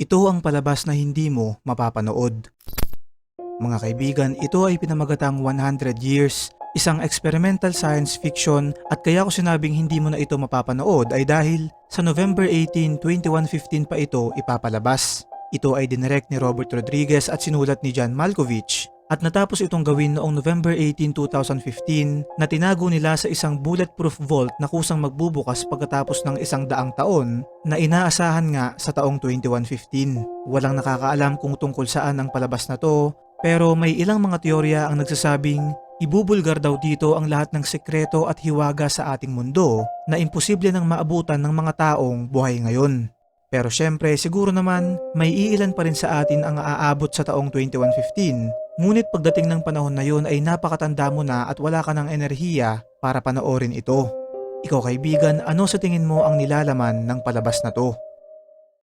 Ito ang palabas na hindi mo mapapanood. Mga kaibigan, ito ay pinamagatang 100 Years, isang experimental science fiction at kaya ko sinabing hindi mo na ito mapapanood ay dahil sa November 18, 2115 pa ito ipapalabas. Ito ay dinirect ni Robert Rodriguez at sinulat ni John Malkovich at natapos itong gawin noong November 18, 2015 na tinago nila sa isang bulletproof vault na kusang magbubukas pagkatapos ng isang daang taon na inaasahan nga sa taong 2115. Walang nakakaalam kung tungkol saan ang palabas na to pero may ilang mga teorya ang nagsasabing ibubulgar daw dito ang lahat ng sekreto at hiwaga sa ating mundo na imposible nang maabutan ng mga taong buhay ngayon. Pero syempre siguro naman may iilan pa rin sa atin ang aaabot sa taong 2115 ngunit pagdating ng panahon na yon ay napakatanda mo na at wala ka ng enerhiya para panoorin ito. Ikaw kaibigan, ano sa tingin mo ang nilalaman ng palabas na to?